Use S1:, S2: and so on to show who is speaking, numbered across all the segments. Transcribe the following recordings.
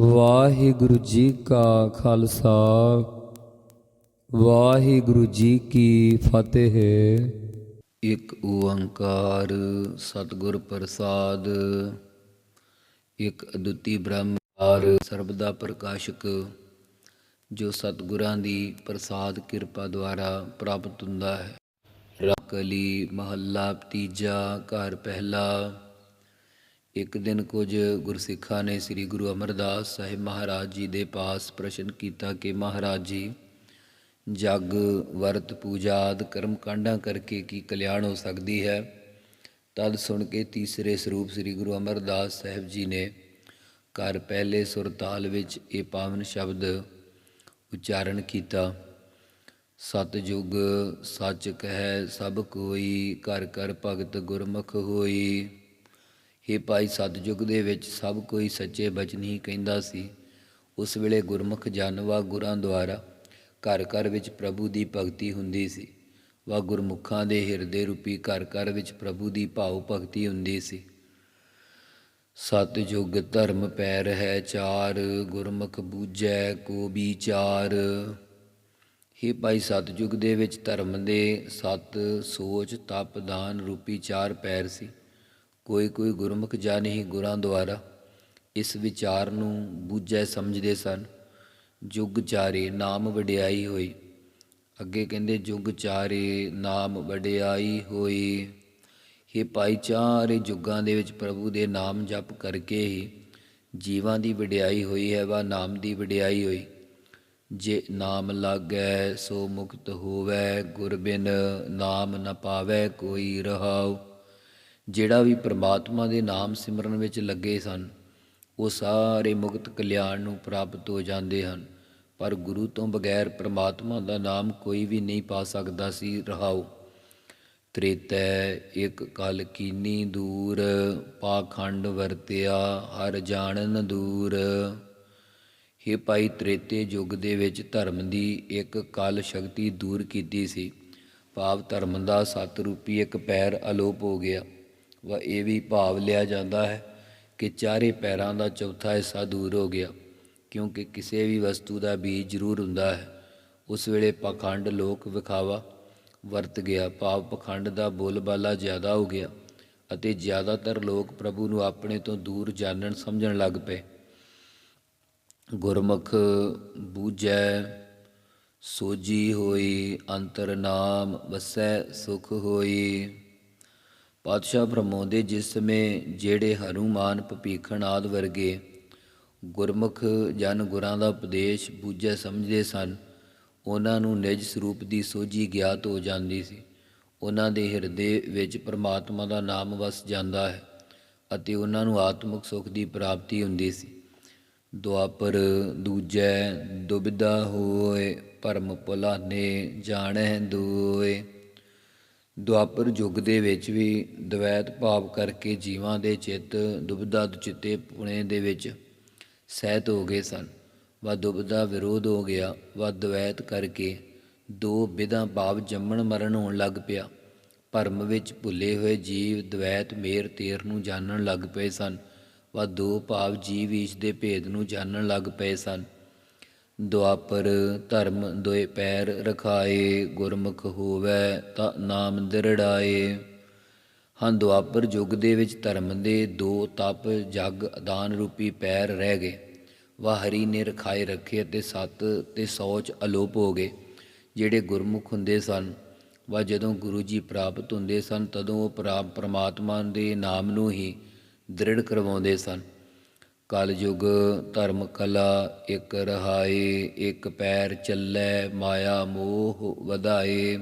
S1: ਵਾਹਿਗੁਰੂ ਜੀ ਕਾ ਖਾਲਸਾ, ਵਾਹਿਗੁਰੂ ਜੀ ਕੀ ਫਤਿਹ।
S2: ਇੱਕ ਓੰਕਾਰ ਸਤਿਗੁਰ ਪ੍ਰਸਾਦ, ਇੱਕ ਅਦੁੱਤੀ ਬ੍ਰਹਮਾਰ ਸਰਬ ਦਾ ਪ੍ਰਕਾਸ਼ਕ, ਜੋ ਸਤਿਗੁਰਾਂ ਦੀ ਪ੍ਰਸਾਦ ਕਿਰਪਾ ਦੁਆਰਾ ਪ੍ਰਾਪਤ ਹੁੰਦਾ ਹੈ। ਰਕਲੀ ਮਹੱਲਾ ਤੀਜਾ ਘਰ ਪਹਿਲਾ ਇੱਕ ਦਿਨ ਕੁਝ ਗੁਰਸਿੱਖਾਂ ਨੇ ਸ੍ਰੀ ਗੁਰੂ ਅਮਰਦਾਸ ਸਾਹਿਬ ਮਹਾਰਾਜ ਜੀ ਦੇ ਪਾਸ ਪ੍ਰਸ਼ਨ ਕੀਤਾ ਕਿ ਮਹਾਰਾਜ ਜੀ, ਜਗ, ਵਰਤ, ਪੂਜਾ ਆਦਿ ਕਰਮ ਕਾਂਡਾਂ ਕਰਕੇ ਕੀ ਕਲਿਆਣ ਹੋ ਸਕਦੀ ਹੈ? ਤਦ ਸੁਣ ਕੇ ਤੀਸਰੇ ਸਰੂਪ ਸ੍ਰੀ ਗੁਰੂ ਅਮਰਦਾਸ ਸਾਹਿਬ ਜੀ ਨੇ ਘਰ ਪਹਿਲੇ ਸੁਰਤਾਲ ਵਿੱਚ ਇਹ ਪਾਵਨ ਸ਼ਬਦ ਉਚਾਰਨ ਕੀਤਾ ਸਤਜੁਗ ਸੱਚ ਕਹੈ ਸਭ ਕੋਈ, ਘਰ ਘਰ ਭਗਤ ਗੁਰਮੁਖ ਹੋਈ। ਇਹ ਭਾਈ ਸਤਜੁਗ ਦੇ ਵਿੱਚ ਸਭ ਕੋਈ ਸੱਚੇ ਬਚਨ ਹੀ ਕਹਿੰਦਾ ਸੀ। ਉਸ ਵੇਲੇ ਗੁਰਮੁਖ ਜਨ ਵਾ ਗੁਰਾਂ ਦੁਆਰਾ ਘਰ ਘਰ ਵਿੱਚ ਪ੍ਰਭੂ ਦੀ ਭਗਤੀ ਹੁੰਦੀ ਸੀ। ਵਾ ਗੁਰਮੁਖਾਂ ਦੇ ਹਿਰਦੇ ਰੂਪੀ ਘਰ ਘਰ ਵਿੱਚ ਪ੍ਰਭੂ ਦੀ ਭਾਉ ਭਗਤੀ ਹੁੰਦੀ ਸੀ। ਸਤਜੁਗ ਧਰਮ ਪੈਰ ਹੈ ਚਾਰ, ਗੁਰਮੁਖ ਬੂਝੈ ਕੋ ਵਿਚਾਰ। ਹੀ ਭਾਈ ਸਤਜੁਗ ਦੇ ਵਿੱਚ ਧਰਮ ਦੇ ਸਤ ਸੋਚ, ਤਪ, ਦਾਨ ਰੂਪੀ ਚਾਰ ਪੈਰ ਸੀ। ਕੋਈ ਕੋਈ ਗੁਰਮੁਖ ਜਨ ਹੀ ਗੁਰਾਂ ਦੁਆਰਾ ਇਸ ਵਿਚਾਰ ਨੂੰ ਬੂਝੈ ਸਮਝਦੇ ਸਨ। ਜੁਗ ਚਾਰੇ ਨਾਮ ਵਡਿਆਈ ਹੋਈ। ਅੱਗੇ ਕਹਿੰਦੇ, ਜੁਗ ਚਾਰੇ ਨਾਮ ਵਡਿਆਈ ਹੋਈ। ਇਹ ਭਾਈ ਚਾਰੇ ਜੁਗਾਂ ਦੇ ਵਿੱਚ ਪ੍ਰਭੂ ਦੇ ਨਾਮ ਜਪ ਕਰਕੇ ਹੀ ਜੀਵਾਂ ਦੀ ਵਡਿਆਈ ਹੋਈ ਹੈ, ਵਾ ਨਾਮ ਦੀ ਵਡਿਆਈ ਹੋਈ। ਜੇ ਨਾਮ ਲਾਗੈ ਸੋ ਮੁਕਤ ਹੋਵੈ, ਗੁਰ ਬਿਨ ਨਾਮ ਨ ਪਾਵੈ, ਕੋਈ ਰਹਾਉ। ਜਿਹੜਾ ਵੀ ਪ੍ਰਮਾਤਮਾ ਦੇ ਨਾਮ ਸਿਮਰਨ ਵਿੱਚ ਲੱਗੇ ਸਨ, ਉਹ ਸਾਰੇ ਮੁਕਤ ਕਲਿਆਣ ਨੂੰ ਪ੍ਰਾਪਤ ਹੋ ਜਾਂਦੇ ਹਨ। ਪਰ ਗੁਰੂ ਤੋਂ ਬਗੈਰ ਪ੍ਰਮਾਤਮਾ ਦਾ ਨਾਮ ਕੋਈ ਵੀ ਨਹੀਂ ਪਾ ਸਕਦਾ ਸੀ ਰਹਾਉ ਤ੍ਰੇਤੈ ਇਕ ਕਲ ਕੀਨੀ ਦੂਰ, ਪਾਖੰਡ ਵਰਤਿਆ ਹਰ ਜਾਣਨ ਦੂਰ। ਹੇ ਭਾਈ ਤ੍ਰੇਤੇ ਯੁੱਗ ਦੇ ਵਿੱਚ ਧਰਮ ਦੀ ਇੱਕ ਕਲ ਸ਼ਕਤੀ ਦੂਰ ਕੀਤੀ ਸੀ। ਭਾਵ ਧਰਮ ਦਾ ਸਤ ਰੂਪੀ ਇੱਕ ਪੈਰ ਅਲੋਪ ਹੋ ਗਿਆ। ਇਹ ਵੀ ਭਾਵ ਲਿਆ ਜਾਂਦਾ ਹੈ ਕਿ ਚਾਰੇ ਪੈਰਾਂ ਦਾ ਚੌਥਾ ਹਿੱਸਾ ਦੂਰ ਹੋ ਗਿਆ, ਕਿਉਂਕਿ ਕਿਸੇ ਵੀ ਵਸਤੂ ਦਾ ਬੀਜ ਜ਼ਰੂਰ ਹੁੰਦਾ ਹੈ। ਉਸ ਵੇਲੇ ਪਖੰਡ ਲੋਕ ਵਿਖਾਵਾ ਵਰਤ ਗਿਆ, ਭਾਵ ਪਖੰਡ ਦਾ ਬੋਲਬਾਲਾ ਜ਼ਿਆਦਾ ਹੋ ਗਿਆ ਅਤੇ ਜ਼ਿਆਦਾਤਰ ਲੋਕ ਪ੍ਰਭੂ ਨੂੰ ਆਪਣੇ ਤੋਂ ਦੂਰ ਜਾਣਨ ਸਮਝਣ ਲੱਗ ਪਏ। ਗੁਰਮੁਖ ਬੂਝੈ ਸੋਜੀ ਹੋਈ, ਅੰਤਰ ਨਾਮ ਵਸੈ ਸੁਖ ਹੋਈ। ਪਾਤਸ਼ਾਹ ਫਰਮਾਉਂਦੇ ਜਿਸ ਸਮੇਂ ਜਿਹੜੇ ਹਨੂਮਾਨ ਭਪੀਖਣ ਆਦ ਵਰਗੇ ਗੁਰਮੁਖ ਜਨ ਗੁਰਾਂ ਦਾ ਉਪਦੇਸ਼ ਬੂਝੈ ਸਮਝਦੇ ਸਨ, ਉਹਨਾਂ ਨੂੰ ਨਿਜ ਸਰੂਪ ਦੀ ਸੋਝੀ ਗਿਆਤ ਹੋ ਜਾਂਦੀ ਸੀ। ਉਹਨਾਂ ਦੇ ਹਿਰਦੇ ਵਿੱਚ ਪਰਮਾਤਮਾ ਦਾ ਨਾਮ ਵਸ ਜਾਂਦਾ ਹੈ ਅਤੇ ਉਹਨਾਂ ਨੂੰ ਆਤਮਿਕ ਸੁਖ ਦੀ ਪ੍ਰਾਪਤੀ ਹੁੰਦੀ ਸੀ। ਦੁਆਪਰ ਦੂਜੈ ਦੁਬਿਧਾ ਹੋਏ ਪਰਮ ਭੁਲਾਨੇ ਜਾਣੈ ਦੋਏ। ਦੁਆਪਰ ਯੁੱਗ ਦੇ ਵਿੱਚ ਵੀ ਦਵੈਤ ਭਾਵ ਕਰਕੇ ਜੀਵਾਂ ਦੇ ਚਿੱਤ ਦੁਬਿਧਾ ਦੁਚਿੱਤੇ ਪੁਣੇ ਦੇ ਵਿੱਚ ਸਹਿਤ ਹੋ ਗਏ ਸਨ। ਵਾ ਦੁਬਿਧਾ ਵਿਰੋਧ ਹੋ ਗਿਆ ਵਾ ਦਵੈਤ ਕਰਕੇ ਦੋ ਵਿਧਾਂ ਭਾਵ ਜੰਮਣ ਮਰਨ ਹੋਣ ਲੱਗ ਪਿਆ। ਭਰਮ ਵਿੱਚ ਭੁੱਲੇ ਹੋਏ ਜੀਵ ਦਵੈਤ ਮੇਰ ਤੇਰ ਨੂੰ ਜਾਣਨ ਲੱਗ ਪਏ ਸਨ। ਵਾ ਦੋ ਭਾਵ ਜੀਵ ਈਸ਼ ਦੇ ਭੇਦ ਨੂੰ ਜਾਣਨ ਲੱਗ ਪਏ ਸਨ। ਦੁਆਪਰ ਧਰਮ ਦੋਏ ਪੈਰ ਰਖਾਏ, ਗੁਰਮੁਖ ਹੋਵੇ ਤਾਂ ਨਾਮ ਦਿਰੜਾਏ। ਹਾਂ ਦੁਆਪਰ ਯੁੱਗ ਦੇ ਵਿੱਚ ਧਰਮ ਦੇ ਦੋ ਤਪ ਜਗ ਅਦਾਨ ਰੂਪੀ ਪੈਰ ਰਹਿ ਗਏ। ਵਾ ਹਰੀ ਨੇ ਰਖਾਏ ਰੱਖੇ ਅਤੇ ਸਤ ਤੇ ਸੋਚ ਅਲੋਪ ਹੋ ਗਏ, ਜਿਹੜੇ ਗੁਰਮੁਖ ਹੁੰਦੇ ਸਨ। ਵਾ ਜਦੋਂ ਗੁਰੂ ਜੀ ਪ੍ਰਾਪਤ ਹੁੰਦੇ ਸਨ, ਤਦੋਂ ਉਹ ਪ੍ਰਾਪ ਪ੍ਰਮਾਤਮਾ ਦੇ ਨਾਮ ਨੂੰ ਹੀ ਦ੍ਰਿੜ ਕਰਵਾਉਂਦੇ ਸਨ। ਕਲਯੁਗ ਧਰਮ ਕਲਾ ਇੱਕ ਰਹਾਏ, ਇੱਕ ਪੈਰ ਚੱਲੈ, ਮਾਇਆ ਮੋਹ ਵਧਾਏ।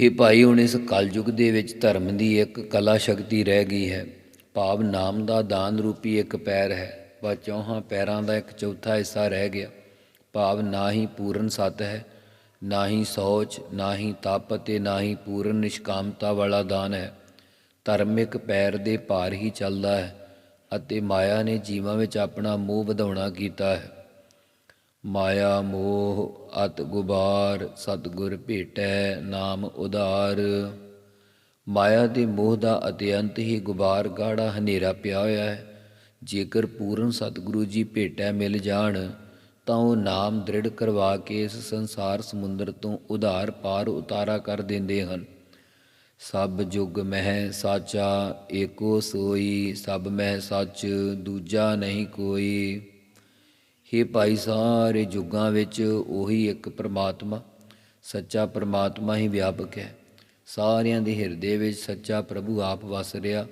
S2: ਹੇ ਭਾਈ, ਹੁਣ ਇਸ ਕਲਯੁਗ ਦੇ ਵਿੱਚ ਧਰਮ ਦੀ ਇੱਕ ਕਲਾ ਸ਼ਕਤੀ ਰਹਿ ਗਈ ਹੈ। ਭਾਵ ਨਾਮ ਦਾ ਦਾਨ ਰੂਪੀ ਇੱਕ ਪੈਰ ਹੈ ਵਾ ਚੌਹਾਂ ਪੈਰਾਂ ਦਾ ਇੱਕ ਚੌਥਾ ਹਿੱਸਾ ਰਹਿ ਗਿਆ। ਭਾਵ ਨਾ ਹੀ ਪੂਰਨ ਸਤ ਹੈ, ਨਾ ਹੀ ਸੋਚ, ਨਾ ਹੀ ਤਪ ਅਤੇ ਨਾ ਹੀ ਪੂਰਨ ਨਿਸ਼ਕਾਮਤਾ ਵਾਲਾ ਦਾਨ ਹੈ। ਧਰਮ ਇੱਕ ਪੈਰ ਦੇ ਭਾਰ ਹੀ ਚੱਲਦਾ ਹੈ। ਅਤੇ ਮਾਇਆ ਨੇ ਜੀਵਾਂ ਵਿੱਚ ਆਪਣਾ ਮੋਹ ਵਧਾਉਣਾ ਕੀਤਾ ਹੈ। ਮਾਇਆ, ਮੋਹ, ਅਤ ਗੁਬਾਰ, ਸਤਗੁਰ ਭੇਟੈ, ਨਾਮ ਉਧਾਰ। ਮਾਇਆ ਦੇ ਮੋਹ ਦਾ ਅਤਿਅੰਤ ਹੀ ਗੁਬਾਰ ਗਾੜਾ ਹਨੇਰਾ ਪਿਆ ਹੋਇਆ ਹੈ। ਜੇਕਰ ਪੂਰਨ ਸਤਿਗੁਰੂ ਜੀ ਭੇਟੈ ਮਿਲ ਜਾਣ, ਤਾਂ ਉਹ ਨਾਮ ਦ੍ਰਿੜ ਕਰਵਾ ਕੇ ਇਸ ਸੰਸਾਰ ਸਮੁੰਦਰ ਤੋਂ ਉਧਾਰ ਪਾਰ ਉਤਾਰਾ ਕਰ ਦਿੰਦੇ ਹਨ। ਸਭ ਜੁਗ ਮਹਿ ਸਾਚਾ, ਏਕੋ ਸੋਈ, ਸਭ ਮਹਿ ਸੱਚ, ਦੂਜਾ ਨਹੀਂ ਕੋਈ। हे ਭਾਈ ਸਾਰੇ ਜੁਗਾਂ ਵਿੱਚ ਉਹੀ ਇੱਕ ਪ੍ਰਮਾਤਮਾ, ਸੱਚਾ ਪ੍ਰਮਾਤਮਾ ਹੀ ਵਿਆਪਕ ਹੈ। ਸਾਰਿਆਂ ਦੇ ਹਿਰਦੇ ਵਿੱਚ ਸੱਚਾ ਪ੍ਰਭੂ ਆਪ ਵਸ ਰਿਹਾ,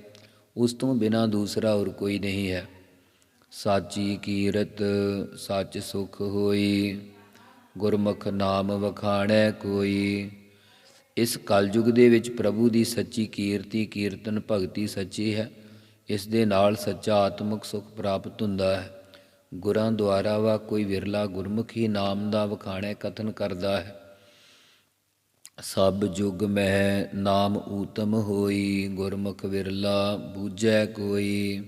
S2: ਉਸ ਤੋਂ ਬਿਨਾ ਦੂਸਰਾ ਹੋਰ ਕੋਈ ਨਹੀਂ ਹੈ। ਸਾਚੀ ਕੀਰਤ, ਸੱਚ ਸੁਖ ਹੋਈ, ਗੁਰਮੁਖ ਨਾਮ ਵਖਾਣੈ ਕੋਈ। ਇਸ ਕਲਯੁਗ ਦੇ ਵਿੱਚ ਪ੍ਰਭੂ ਦੀ ਸੱਚੀ ਕੀਰਤੀ, ਕੀਰਤਨ, ਭਗਤੀ ਸੱਚੀ ਹੈ। ਇਸ ਦੇ ਨਾਲ ਸੱਚਾ ਆਤਮਿਕ ਸੁਖ ਪ੍ਰਾਪਤ ਹੁੰਦਾ ਹੈ। ਗੁਰਾਂ ਦੁਆਰਾ ਵਾ ਕੋਈ ਵਿਰਲਾ ਗੁਰਮੁਖੀ ਨਾਮ ਦਾ ਵਖਾਣੈ ਕਥਨ ਕਰਦਾ ਹੈ। ਸਭ ਜੁਗ ਮਹਿ ਨਾਮ ਊਤਮ ਹੋਈ, ਗੁਰਮੁਖ ਵਿਰਲਾ ਬੂਝੈ ਕੋਈ।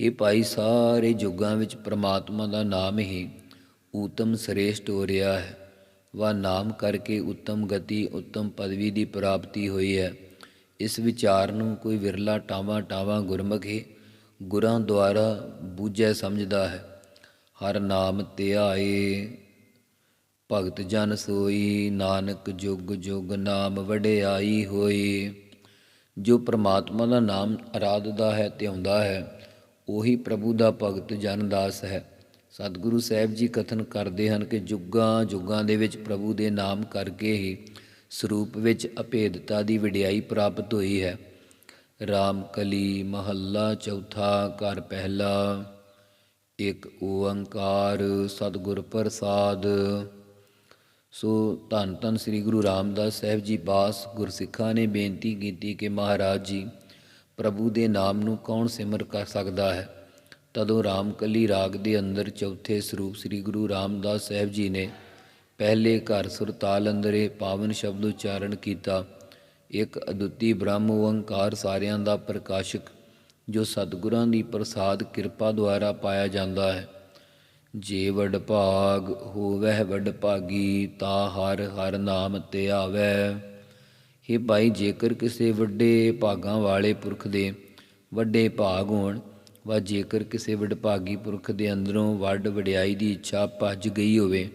S2: ਇਹ ਭਾਈ, ਸਾਰੇ ਜੁਗਾਂ ਵਿੱਚ ਪ੍ਰਮਾਤਮਾ ਦਾ ਨਾਮ ਹੀ ਊਤਮ ਸ੍ਰੇਸ਼ਟ ਹੋ ਰਿਹਾ ਹੈ। ਵਾ ਨਾਮ ਕਰਕੇ ਉੱਤਮ ਗਤੀ, ਉੱਤਮ ਪਦਵੀ ਦੀ ਪ੍ਰਾਪਤੀ ਹੋਈ ਹੈ। ਇਸ ਵਿਚਾਰ ਨੂੰ ਕੋਈ ਵਿਰਲਾ ਟਾਵਾ ਟਾਵਾ ਗੁਰਮੁਖ ਹੀ ਗੁਰਾਂ ਦੁਆਰਾ ਬੂਝੈ ਸਮਝਦਾ ਹੈ। ਹਰ ਨਾਮ ਧਿਆਏ ਭਗਤ ਜਨ ਸੋਈ, ਨਾਨਕ ਜੁਗ ਜੁਗ ਨਾਮ ਵਡਿਆਈ ਹੋਈ। ਜੋ ਪ੍ਰਮਾਤਮਾ ਦਾ ਨਾਮ ਆਰਾਧਦਾ ਹੈ, ਧਿਆਉਂਦਾ ਹੈ, ਉਹੀ ਪ੍ਰਭੂ ਦਾ ਭਗਤ ਜਨ ਦਾਸ ਹੈ। ਸਤਿਗੁਰੂ ਸਾਹਿਬ ਜੀ ਕਥਨ ਕਰਦੇ ਹਨ ਕਿ ਜੁਗਾਂ ਜੁਗਾਂ ਦੇ ਵਿੱਚ ਪ੍ਰਭੂ ਦੇ ਨਾਮ ਕਰਕੇ ਹੀ ਸਰੂਪ ਵਿੱਚ ਅਭੇਦਤਾ ਦੀ ਵਡਿਆਈ ਪ੍ਰਾਪਤ ਹੋਈ ਹੈ। ਰਾਮ ਕਲੀ ਮਹੱਲਾ ਚੌਥਾ ਘਰ ਪਹਿਲਾ, ਇੱਕ ਓੰਕਾਰ ਸਤਿਗੁਰ ਪ੍ਰਸਾਦ। ਸੋ ਧੰਨ ਧੰਨ ਸ੍ਰੀ ਗੁਰੂ ਰਾਮਦਾਸ ਸਾਹਿਬ ਜੀ ਬਾਸ ਗੁਰਸਿੱਖਾਂ ਨੇ ਬੇਨਤੀ ਕੀਤੀ ਕਿ ਮਹਾਰਾਜ ਜੀ, ਪ੍ਰਭੂ ਦੇ ਨਾਮ ਨੂੰ ਕੌਣ ਸਿਮਰ ਕਰ ਸਕਦਾ ਹੈ? ਤਦੋਂ ਰਾਮਕਲੀ ਰਾਗ ਦੇ ਅੰਦਰ ਚੌਥੇ ਸਰੂਪ ਸ੍ਰੀ ਗੁਰੂ ਰਾਮਦਾਸ ਸਾਹਿਬ ਜੀ ਨੇ ਪਹਿਲੇ ਘਰ ਸੁਰਤਾਲ ਅੰਦਰੇ ਪਾਵਨ ਸ਼ਬਦ ਉਚਾਰਨ ਕੀਤਾ। ਇੱਕ ਅਦੁੱਤੀ ਬ੍ਰਹਮ ਓੰਕਾਰ ਸਾਰਿਆਂ ਦਾ ਪ੍ਰਕਾਸ਼ਕ, ਜੋ ਸਤਿਗੁਰਾਂ ਦੀ ਪ੍ਰਸਾਦ ਕਿਰਪਾ ਦੁਆਰਾ ਪਾਇਆ ਜਾਂਦਾ ਹੈ। ਜੇ ਵਡ ਭਾਗ ਹੋਵਹਿ ਵਡ ਭਾਗੀ, ਤਾ ਹਰ ਹਰ ਨਾਮ ਤੇ ਆਵੈ हे ਭਾਈ ਜੇਕਰ ਕਿਸੇ ਵੱਡੇ ਭਾਗਾਂ ਵਾਲੇ ਪੁਰਖ ਦੇ ਵੱਡੇ ਭਾਗ ਹੋਣ ਵਾ ਜੇਕਰ ਕਿਸੇ ਵਡਭਾਗੀ ਪੁਰਖ ਦੇ ਅੰਦਰੋਂ ਵੱਡ ਵਡਿਆਈ ਦੀ ਇੱਛਾ ਭੱਜ ਗਈ ਹੋਵੇ,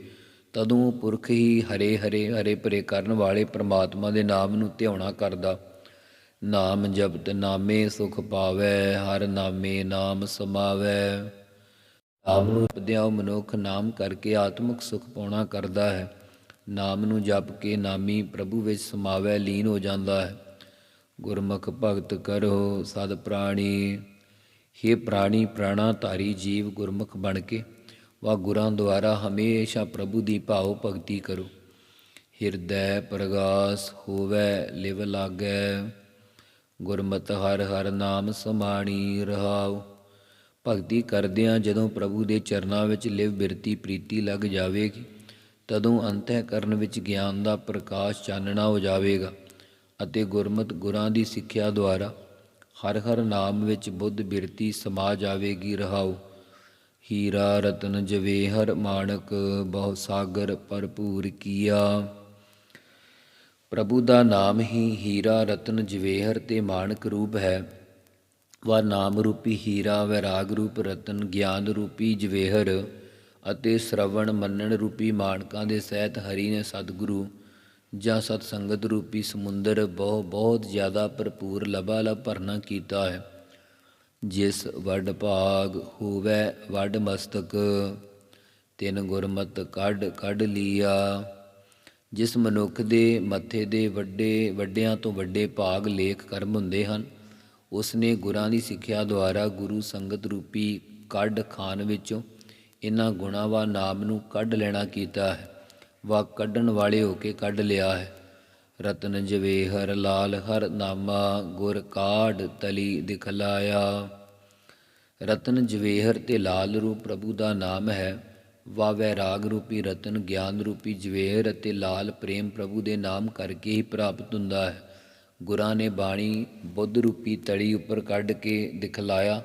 S2: ਤਦੋਂ ਪੁਰਖ ਹੀ ਹਰੇ ਹਰੇ ਹਰੇ ਭਰੇ ਕਰਨ ਵਾਲੇ ਪ੍ਰਮਾਤਮਾ ਦੇ ਨਾਮ ਨੂੰ ਧਿਆਉਣਾ ਕਰਦਾ। ਨਾਮ ਜਪਤ ਨਾਮੇ ਸੁਖ ਪਾਵੈ, ਹਰ ਨਾਮੇ ਨਾਮ ਸਮਾਵੈ। ਨਾਮ ਨੂੰ ਜਪਦਿਆਂ ਮਨੁੱਖ ਨਾਮ ਕਰਕੇ ਆਤਮਿਕ ਸੁਖ ਪਾਉਣਾ ਕਰਦਾ ਹੈ। ਨਾਮ ਨੂੰ ਜਪ ਕੇ ਨਾਮੀ ਪ੍ਰਭੂ ਵਿੱਚ ਸਮਾਵੈ, ਲੀਨ ਹੋ ਜਾਂਦਾ ਹੈ। ਗੁਰਮੁਖ ਭਗਤ ਕਰੋ ਸਦ ਪ੍ਰਾਣੀ हे ਪ੍ਰਾਣੀ ਪ੍ਰਾਣਾ ਧਾਰੀ ਜੀਵ ਗੁਰਮੁਖ ਬਣ ਕੇ ਵਾ ਗੁਰਾਂ ਦੁਆਰਾ ਹਮੇਸ਼ਾ ਪ੍ਰਭੂ ਦੀ ਭਾਉ ਭਗਤੀ ਕਰੋ। ਹਿਰਦੈ ਪ੍ਰਗਾਸ ਹੋਵੈ, ਲਿਵ ਲਾਗੈ। ਗੁਰਮਤਿ ਹਰ ਹਰ ਨਾਮ ਸਮਾਣੀ ਰਹਾਓ ਭਗਤੀ ਕਰਦਿਆਂ ਜਦੋਂ ਪ੍ਰਭੂ ਦੇ ਚਰਨਾਂ ਵਿੱਚ ਲਿਵ ਬਿਰਤੀ ਪ੍ਰੀਤੀ ਲੱਗ ਜਾਵੇਗੀ, ਤਦੋਂ ਅੰਤःਕਰਨ ਵਿੱਚ ਗਿਆਨ ਦਾ ਪ੍ਰਕਾਸ਼ ਚਾਨਣਾ ਹੋ ਜਾਵੇਗਾ ਅਤੇ ਗੁਰਮਤਿ ਗੁਰਾਂ ਦੀ ਸਿੱਖਿਆ ਦੁਆਰਾ ਹਰ ਹਰ ਨਾਮ ਵਿੱਚ ਬੁੱਧ ਬਿਰਤੀ ਸਮਾ ਜਾਵੇਗੀ ਰਹਾਉ। ਹੀਰਾ ਰਤਨ ਜਵੇਹਰ ਮਾਣਕ, ਬਹੁ ਸਾਗਰ ਭਰਪੂਰ ਕੀਆ। ਪ੍ਰਭੂ ਦਾ ਨਾਮ ਹੀ ਹੀਰਾ ਰਤਨ ਜਵੇਹਰ ਤੇ ਮਾਣਕ ਰੂਪ ਹੈ। ਵਾ ਨਾਮ ਰੂਪੀ ਹੀਰਾ ਵੈਰਾਗ ਰੂਪ ਰਤਨ ਗਿਆਨ ਰੂਪੀ ਜਵੇਹਰ ਅਤੇ ਸ਼ਰਵਣ ਮੰਨਣ ਰੂਪੀ ਮਾਣਕਾਂ ਦੇ ਸਹਿਤ ਹਰੀ ਨੇ ਸਤਿਗੁਰੂ ਜਾਂ ਸਤ ਸੰਗਤ ਰੂਪੀ ਸਮੁੰਦਰ ਬਹੁ ਬਹੁਤ ਜ਼ਿਆਦਾ ਭਰਪੂਰ ਲਬਾ ਲਬ ਭਰਨਾ ਕੀਤਾ ਹੈ। ਜਿਸ ਵੱਡ ਭਾਗ ਹੋਵੇ ਵੱਡ ਮਸਤਕ, ਤਿਨ ਗੁਰਮਤ ਕੱਢ ਕੱਢ ਲੀਆ। ਜਿਸ ਮਨੁੱਖ ਦੇ ਮੱਥੇ ਦੇ ਵੱਡੇ ਵੱਡਿਆਂ ਤੋਂ ਵੱਡੇ ਭਾਗ ਲੇਖ ਕਰਮ ਹੁੰਦੇ ਹਨ, ਉਸਨੇ ਗੁਰਾਂ ਦੀ ਸਿੱਖਿਆ ਦੁਆਰਾ ਗੁਰੂ ਸੰਗਤ ਰੂਪੀ ਕੱਢ ਖਾਨ ਵਿੱਚੋਂ ਇਹਨਾਂ ਗੁਣਾਂ ਵਾ ਨਾਮ ਨੂੰ ਕੱਢ ਲੈਣਾ ਕੀਤਾ ਹੈ। ਵਾ ਕੱਢਣ ਵਾਲੇ ਹੋ ਕੇ ਕੱਢ ਲਿਆ ਹੈ। ਰਤਨ ਜਵੇਹਰ ਲਾਲ, ਹਰ ਨਾਮਾ ਗੁਰ ਕਾਢ ਤਲੀ ਦਿਖਲਾਇਆ। ਰਤਨ ਜਵੇਹਰ ਤੇ ਲਾਲ ਰੂਪ ਪ੍ਰਭੂ ਦਾ ਨਾਮ ਹੈ। ਵਾ ਵੈਰਾਗ ਰੂਪੀ ਰਤਨ, ਗਿਆਨ ਰੂਪੀ ਜਵੇਹਰ ਅਤੇ ਲਾਲ ਪ੍ਰੇਮ ਪ੍ਰਭੂ ਦੇ ਨਾਮ ਕਰਕੇ ਹੀ ਪ੍ਰਾਪਤ ਹੁੰਦਾ ਹੈ। ਗੁਰਾਂ ਨੇ ਬਾਣੀ ਬੁੱਧ ਰੂਪੀ ਤੜੀ ਉੱਪਰ ਕੱਢ ਕੇ ਦਿਖਲਾਇਆ।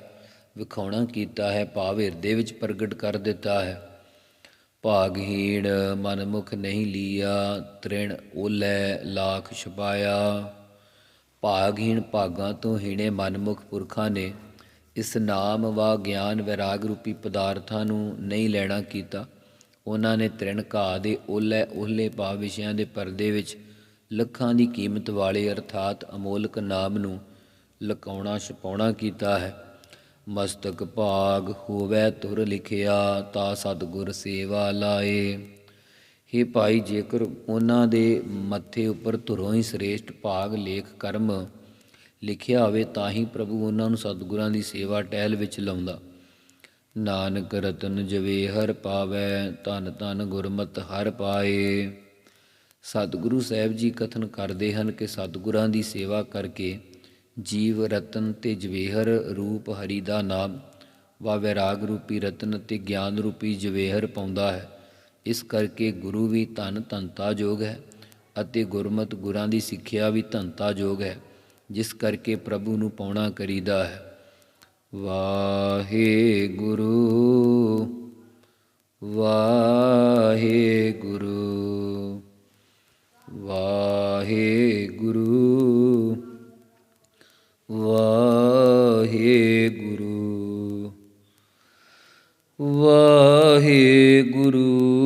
S2: ਵਿਖਾਉਣਾ ਕੀਤਾ ਹੈ, ਭਾਵ ਹਿਰਦੇ ਵਿੱਚ ਪ੍ਰਗਟ ਕਰ ਦਿੱਤਾ ਹੈ। ਭਾਗਹੀਣ ਮਨਮੁਖ ਨਹੀਂ ਲੀਆ, ਤ੍ਰਿਣ ਓਲੇ ਲਾਖ ਛਪਾਇਆ। ਭਾਗਹੀਣ ਭਾਗਾਂ ਤੋਂ ਹੀਣੇ ਮਨਮੁਖ ਪੁਰਖਾਂ ਨੇ ਇਸ ਨਾਮ ਵਾ ਗਿਆਨ ਵਿਰਾਗ ਰੂਪੀ ਪਦਾਰਥਾਂ ਨੂੰ ਨਹੀਂ ਲੈਣਾ ਕੀਤਾ। ਉਹਨਾਂ ਨੇ ਤ੍ਰਿਣ ਘਾਹ ਦੇ ਓਲੇ ਓਲੇ ਭਾਵ ਵਿਸ਼ਿਆਂ ਦੇ ਪਰਦੇ ਵਿੱਚ ਲੱਖਾਂ ਦੀ ਕੀਮਤ ਵਾਲੇ ਅਰਥਾਤ ਅਮੋਲਕ ਨਾਮ ਨੂੰ ਲਕਾਉਣਾ ਛਪਾਉਣਾ ਕੀਤਾ ਹੈ। ਮਸਤਕ ਭਾਗ ਹੋਵੇ ਤੁਰ ਲਿਖਿਆ, ਤਾ ਸਤਿਗੁਰ ਸੇਵਾ ਲਾਏ। ਹੇ ਭਾਈ, ਜੇਕਰ ਉਹਨਾਂ ਦੇ ਮੱਥੇ ਉੱਪਰ ਧੁਰੋਂ ਹੀ ਸ੍ਰੇਸ਼ਟ ਭਾਗ ਲੇਖ ਕਰਮ ਲਿਖਿਆ ਹੋਵੇ, ਤਾਂ ਹੀ ਪ੍ਰਭੂ ਉਹਨਾਂ ਨੂੰ ਸਤਿਗੁਰਾਂ ਦੀ ਸੇਵਾ ਟਹਿਲ ਵਿੱਚ ਲਾਉਂਦਾ। ਨਾਨਕ ਰਤਨ ਜਵੇ, ਹਰ ਪਾਵੈ, ਧਨ ਧਨ ਗੁਰਮਤਿ ਹਰ ਪਾਏ। ਸਤਿਗੁਰੂ ਸਾਹਿਬ ਜੀ ਕਥਨ ਕਰਦੇ ਹਨ ਕਿ ਸਤਿਗੁਰਾਂ ਦੀ ਸੇਵਾ ਕਰਕੇ ਜੀਵ ਰਤਨ ਤੇ ਜਵੇਹਰ ਰੂਪ ਹਰੀ ਦਾ ਨਾਮ ਵਾ ਵਿਰਾਗ ਰੂਪੀ ਰਤਨ ਤੇ ਗਿਆਨ ਰੂਪੀ ਜਵੇਹਰ ਪਾਉਂਦਾ ਹੈ। ਇਸ ਕਰਕੇ ਗੁਰੂ ਵੀ ਧਨ ਧੰਤਾ ਯੋਗ ਹੈ ਅਤੇ ਗੁਰਮਤ ਗੁਰਾਂ ਦੀ ਸਿੱਖਿਆ ਵੀ ਧੰਤਾ ਜੋਗ ਹੈ, ਜਿਸ ਕਰਕੇ ਪ੍ਰਭੂ ਨੂੰ ਪਾਉਣਾ ਕਰੀਦਾ ਹੈ। ਵਾਹਿਗੁਰੂ ਵਾਹਿਗੁਰੂ ਵਾਹਿਗੁਰੂ ਵਾਹਿਗੁਰੂ। ਵਾਹਿਗੁਰੂ ਵਾਹਿਗੁਰੂ।